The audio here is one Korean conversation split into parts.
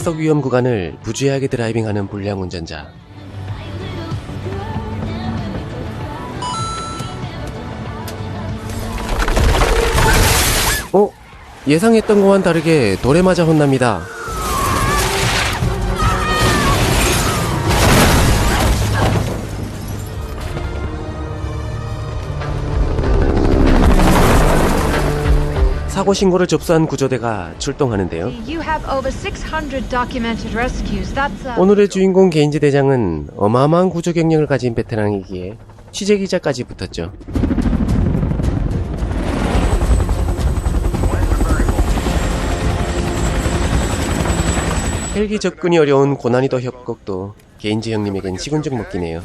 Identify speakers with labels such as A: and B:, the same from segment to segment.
A: 약속 위험 구간을 부주의하게 드라이빙하는 불량 운전자. 어? 예상했던 거와는 다르게 돌에 맞아 혼납니다. 사고 신고를 접수한 구조대가 출동하는데요.
B: You have over 600 documented rescues. That's
A: 오늘의 주인공 게인지 대장은 어마어마한 구조 경력을 가진 베테랑이기에 취재 기자까지 붙었죠. 헬기 접근이 어려운 고난이도 협곡도 게인지 형님에겐 시군적 먹기네요.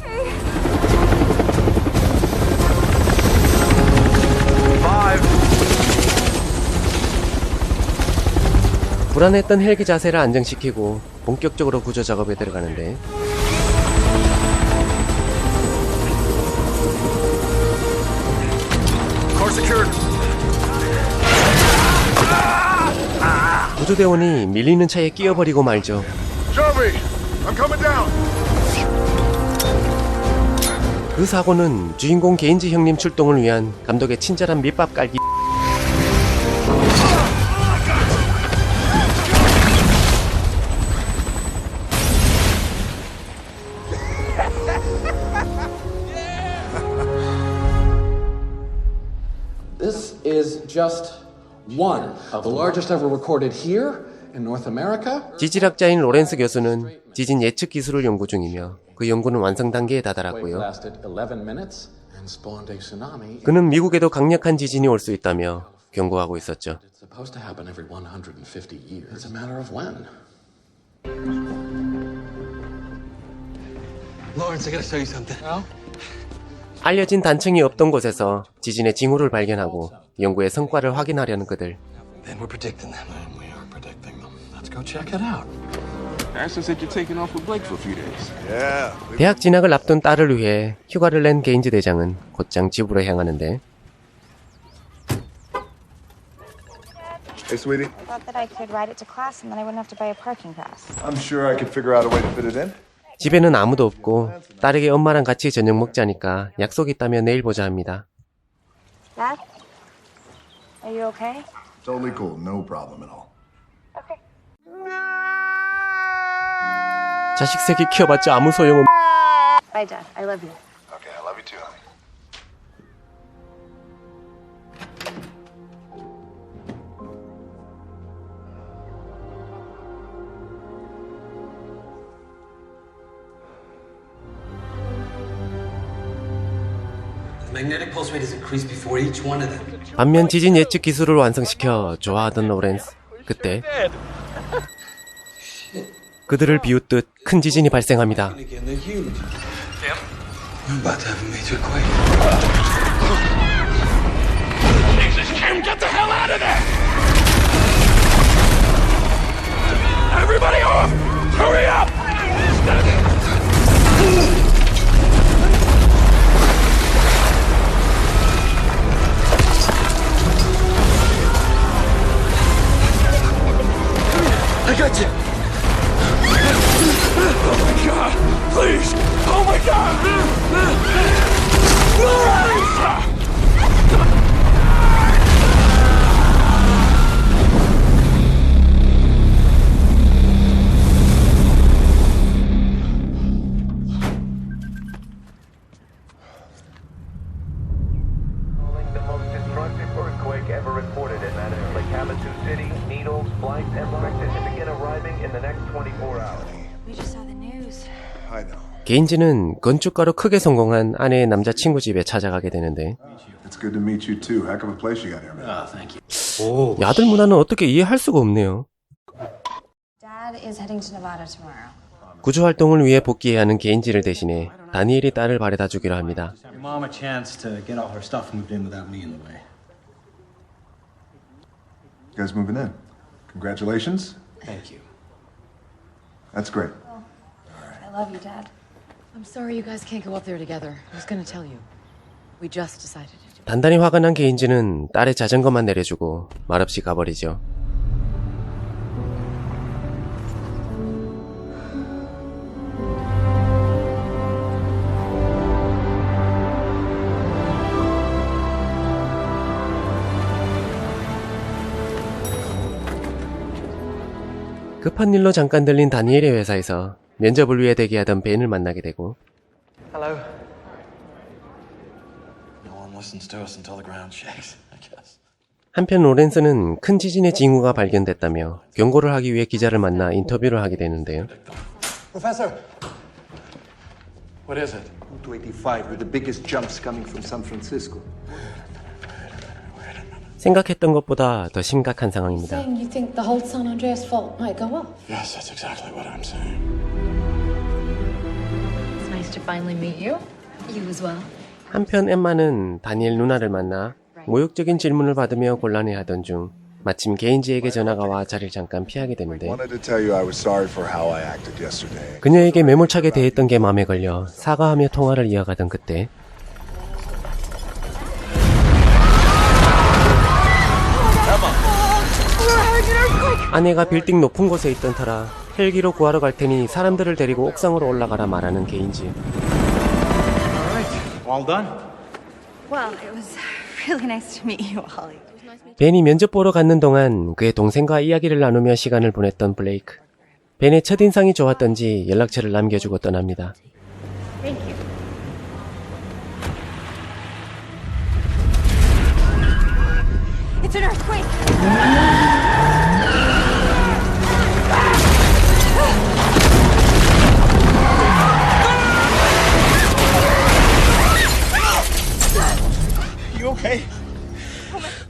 A: 불안했던 헬기 자세를 안정시키고 본격적으로 구조 작업에 들어가는데. 구조대원이 밀리는 차에 끼어버리고 말죠. 그 사고는 주인공 게인지 형님 출동을 위한 감독의 친절한 밑밥 깔기
C: just one of the largest ever recorded here in North America.
A: 지질학자인 로렌스 교수는 지진 예측 기술을 연구 중이며 그 연구는 완성 단계에 다다랐고요.
C: lasted 11 minutes and spawned a tsunami.
A: 그는 미국에도 강력한 지진이 올 수 있다며 경고하고 있었죠.
C: It's supposed to happen every 150 years. It's a matter of when.
D: Lawrence, I gotta show you something.
A: 알려진 단층이 없던 곳에서 지진의 징후를 발견하고 연구의 성과를 확인하려는 그들.
D: Then we're predicting them.
C: And we are predicting them. Let's go check it out.
E: Ashton said you're taking off with Blake for a few days.
F: Yeah.
A: 대학 진학을 앞둔 딸을 위해 휴가를 낸 게인즈 대장은 곧장 집으로 향하는데
F: Hey, sweetie.
G: thought that I could ride it to class and then I wouldn't have to buy a parking pass.
F: I'm sure I could figure out a way to fit it in.
A: 집에는 아무도 없고 딸에게 엄마랑 같이 저녁 먹자니까 약속 있다며 내일 보자 합니다.
G: Dad? Are you okay?
F: Totally cool. No problem at all.
G: Okay.
A: 자식 새끼 키워봤자 아무 소용없.
G: Bye, Dad. I love you.
F: Okay, I love you too, honey.
D: The magnetic pulse rate is increased before each one of them.
A: 반면 지진 예측 기술을 완성시켜 좋아하던 로렌스. 그때 그들을 비웃듯 큰 지진이 발생합니다.
D: I got you.
F: Oh my god, please! Oh my God!
H: the
A: 게인즈는 건축가로 크게 성공한 아내의 남자친구 집에 찾아가게 되는데.
C: Ah, you.
A: 야들 문화는 어떻게 이해할 수가 없네요. 구조 활동을 위해 복귀해야 하는 게인지를 대신해 다니엘이 딸을 바래다 주기로 합니다.
F: You guys moving in. Congratulations.
D: Thank you.
F: That's great.
G: love you, Dad.
I: I'm sorry you guys can't go up there together. I was gonna tell you. We just decided to do it.
A: 단단히 화가 난 개인지는 딸의 자전거만 내려주고 말없이 가버리죠. 급한 일로 잠깐 들린 다니엘의 회사에서 면접을 위해 대기하던 벤을 만나게 되고
D: Hello. No one listens to us until the ground shakes, I guess.
A: 한편 로렌스는 큰 지진의 징후가 발견됐다며 경고를 하기 위해 기자를 만나 인터뷰를 하게 되는데요.
D: Professor! What is it?
J: 285 were the biggest jumps coming from San Francisco.
A: 생각했던 것보다 더 심각한 상황입니다.
I: Saying you think the whole San Andreas fault might go off?
D: Yes, that's exactly what I'm saying.
I: It's nice to finally meet you. You as well.
A: 한편 엠마는 다니엘 누나를 만나 모욕적인 질문을 받으며 곤란해하던 중 마침 게인지에게 전화가 와 자리를 잠깐 피하게 되는데. 그녀에게 매몰차게 대했던 게 마음에 걸려 사과하며 통화를 이어가던 그때 아내가 빌딩 높은 곳에 있던 터라 헬기로 구하러 갈 테니 사람들을 데리고 옥상으로 올라가라 말하는 게인지.
K: All done?
G: Well, it was really nice to meet you, Ollie.
A: 벤이 면접 보러 갔는 동안 그의 동생과 이야기를 나누며 시간을 보냈던 블레이크. 벤의 첫인상이 좋았던지 연락처를 남겨주고 떠납니다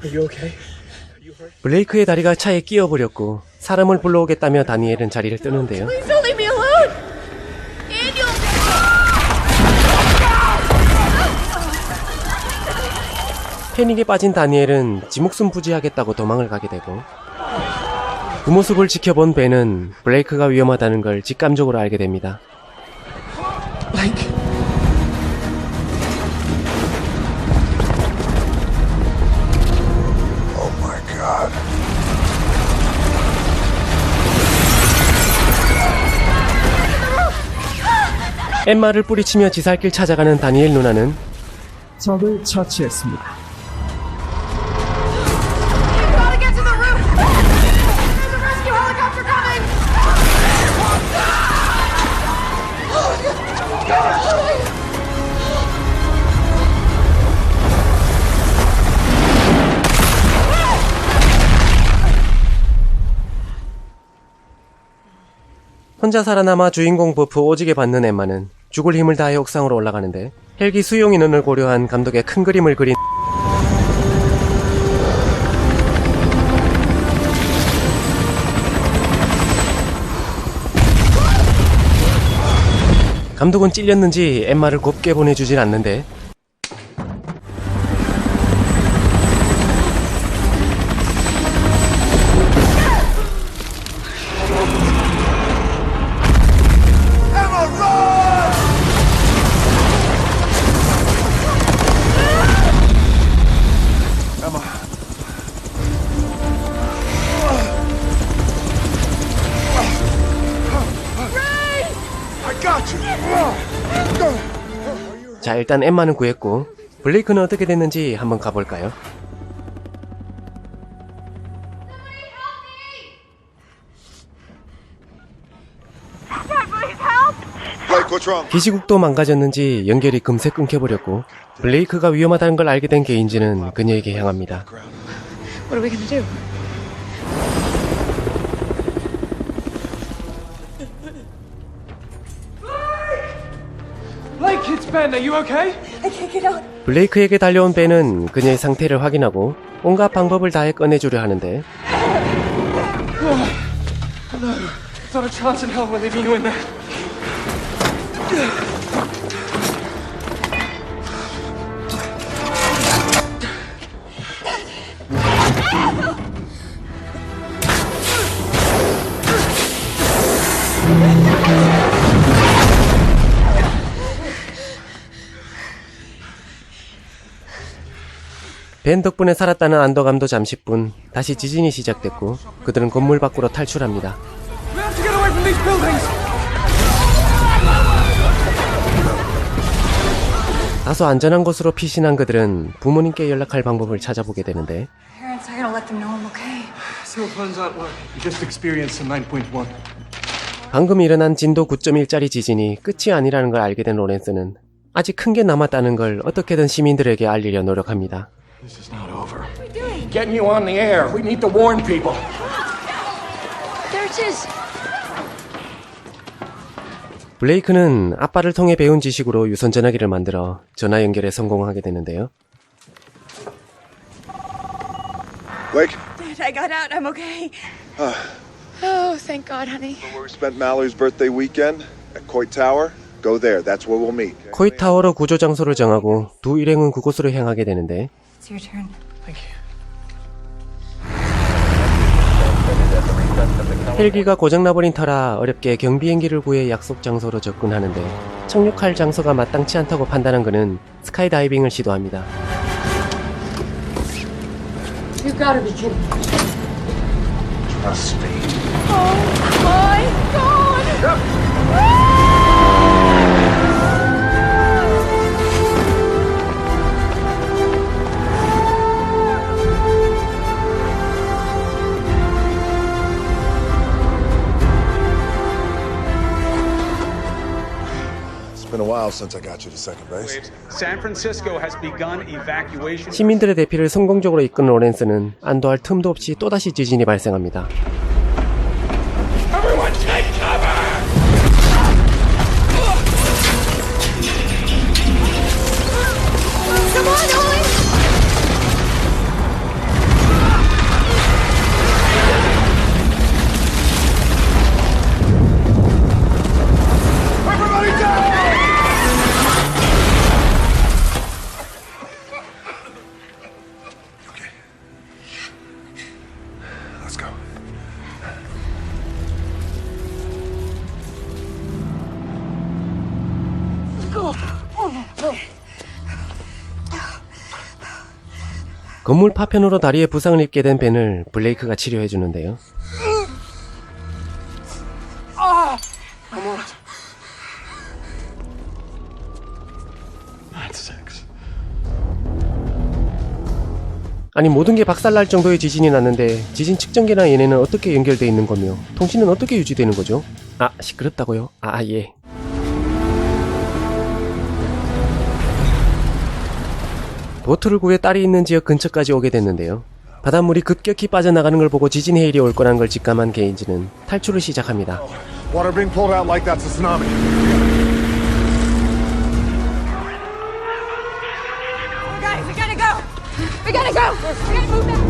G: You.
A: 블레이크의 다리가 차에 끼어버렸고 사람을 불러오겠다며 다니엘은 자리를 뜨는데요. 패닉에 빠진 다니엘은 지 목숨 부지하겠다고 도망을 가게 되고 그 모습을 지켜본 벤은 블레이크가 위험하다는 걸 직감적으로 알게 됩니다.
F: Oh
A: 엠마를 뿌리치며 지살길 찾아가는 다니엘 누나는
L: 적을 처치했습니다.
A: 혼자 살아남아 주인공 버프 오지게 받는 엠마는 죽을 힘을 다해 옥상으로 올라가는데 헬기 수용 인원을 고려한 감독의 큰 그림을 그린 감독은 찔렸는지 엠마를 곱게 보내주질 않는데 자 일단 엠마는 구했고 블레이크는 어떻게 됐는지 한번 가볼까요? 기지국도 망가졌는지 연결이 금세 끊겨버렸고 블레이크가 위험하다는 걸 알게 된 게인지는 그녀에게 향합니다. 블레이크에게 달려온 벤은 그녀의 상태를 확인하고 온갖 방법을 다해 꺼내주려 하는데
L: Not a chance in hell we're leaving you in there.
A: 벤 덕분에 살았다는 안도감도 잠시뿐 다시 지진이 시작됐고 그들은 건물 밖으로 탈출합니다. 다소 안전한 곳으로 피신한 그들은 부모님께 연락할 방법을 찾아보게 되는데
G: Parents, I gotta let them know I'm okay.
L: Cell phones aren't working. We just experienced a 9.1.
A: 방금 일어난 진도 9.1짜리 지진이 끝이 아니라는 걸 알게 된 로렌스는 아직 큰 게 남았다는 걸 어떻게든 시민들에게 알리려 노력합니다.
E: This is not over. Getting you on the air. We need to warn people.
B: There it is.
A: 블레이크는 아빠를 통해 배운 지식으로 유선 전화기를 만들어 전화 연결에 성공하게 되는데요.
F: Blake,
G: Dad, I got out. I'm okay. oh, thank God, honey.
F: where we spent Mallory's birthday weekend? At Coit Tower? Go there. That's where we'll meet.
A: 코이 타워로 구조 장소를 정하고 두 일행은 그곳으로 향하게 되는데
G: It's your turn.
A: 헬기가 고장나버린 터라 어렵게 경비행기를 구해 약속 장소로 접근하는데 착륙할 장소가 마땅치 않다고 판단한 그는 스카이다이빙을 시도합니다.
I: You gotta be kidding.
E: Trust me.
G: My God!
F: While since I got you to second base.
K: San Francisco has begun evacuation.
A: 시민들의 대피를 성공적으로 이끈 로렌스는 안도할 틈도 없이 또다시 지진이 발생합니다. 건물 파편으로 다리에 부상을 입게 된 벤을 블레이크가 치료해 주는데요.
E: Nine six.
A: 아니 모든 게 박살날 정도의 지진이 났는데 지진 측정기나 얘네는 어떻게 연결돼 있는 거며 통신은 어떻게 유지되는 거죠? 아 시끄럽다고요? 아 예. 보트를 구해 딸이 있는 지역 근처까지 오게 됐는데요. 바닷물이 급격히 빠져나가는 걸 보고 지진 해일이 올 거란 걸 직감한 게인지는 탈출을 시작합니다.
F: Water being pulled out like that's a tsunami.
G: Guys, we gotta go! We gotta go! We gotta move now!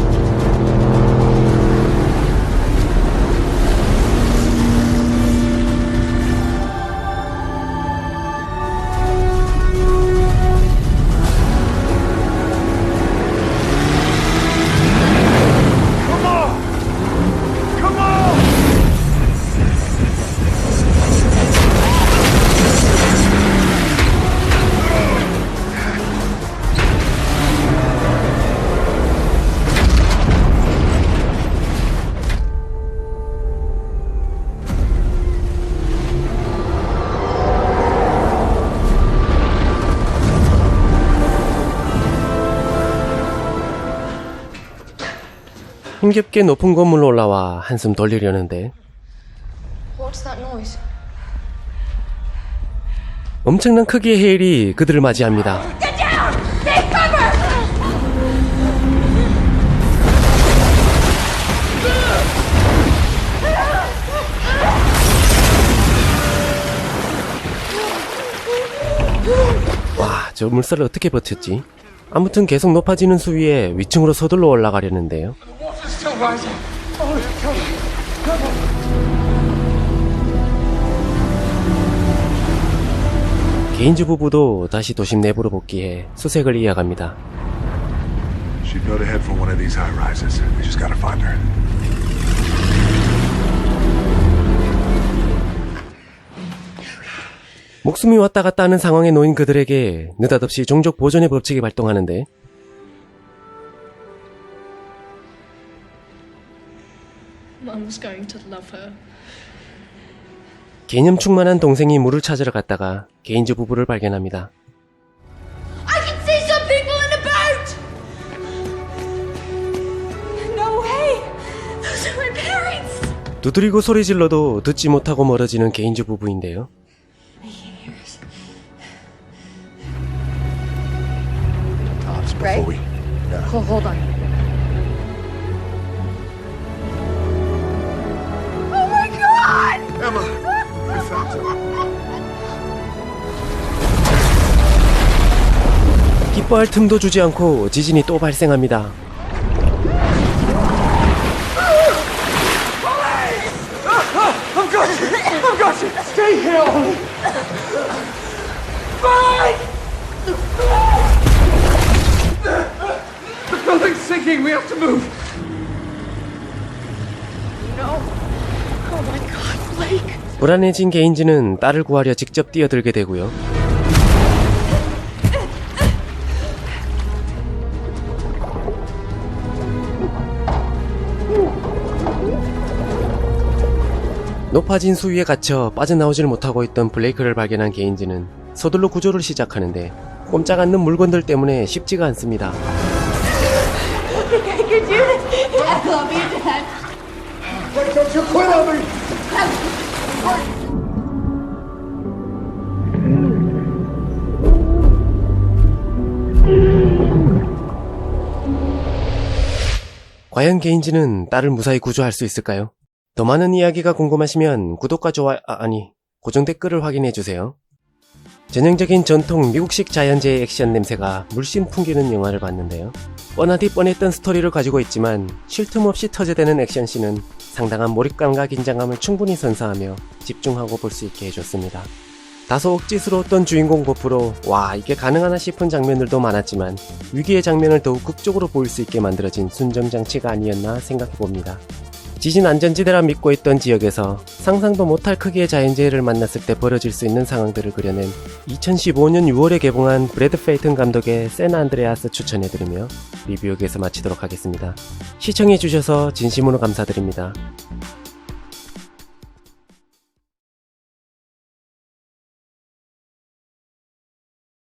A: 힘겹게 높은 건물로 올라와 한숨 돌리려는데
G: What's that noise?
A: 엄청난 크기의 해일이 그들을 맞이합니다. 와, 저 물살을 어떻게 버텼지? 아무튼 계속 높아지는 수위에 위층으로 서둘러 올라가려는데요.
L: Still rising.
A: 개인주 부부도 다시 도심 내부로 복귀해 수색을 이어갑니다.
F: She'd know to head for one of these high rises. We just gotta find her.
A: 목숨이 왔다 갔다 하는 상황에 놓인 그들에게 느닷없이 종족 보존의 법칙이 발동하는데 개념 충만한 동생이 물을 찾으러 갔다가 개인주 부부를 발견합니다.
G: I can see some people in a boat! No way! Those
A: 두드리고 소리 질러도 듣지 못하고 멀어지는 개인주 부부인데요.
I: Right? Hold, hold on.
A: 기뻐할 틈도 주지 않고 지진이 또 발생합니다.
G: Oh.
A: 불안해진 개인지는 딸을 구하려 직접 뛰어들게 되고요. 높아진 수위에 갇혀 빠져나오질 못하고 있던 블레이크를 발견한 개인지는 서둘러 구조를 시작하는데 꼼짝 않는 물건들 때문에 쉽지가 않습니다. 과연 개인지는 딸을 무사히 구조할 수 있을까요? 더 많은 이야기가 궁금하시면 구독과 좋아요, 아, 아니, 고정 댓글을 확인해주세요. 전형적인 전통 미국식 자연재해 액션 냄새가 물씬 풍기는 영화를 봤는데요. 뻔하디 뻔했던 스토리를 가지고 있지만 쉴 틈 없이 터져대는 액션씬은 상당한 몰입감과 긴장감을 충분히 선사하며 집중하고 볼 수 있게 해줬습니다. 다소 억지스러웠던 주인공 버프로 와 이게 가능하나 싶은 장면들도 많았지만 위기의 장면을 더욱 극적으로 보일 수 있게 만들어진 순정장치가 아니었나 생각해봅니다. 지진 안전지대라 믿고 있던 지역에서 상상도 못할 크기의 자연재해를 만났을 때 벌어질 수 있는 상황들을 그려낸 2015년 6월에 개봉한 브래드 페이튼 감독의 샌 안드레아스 추천해드리며 리뷰 여기에서 마치도록 하겠습니다. 시청해주셔서 진심으로 감사드립니다.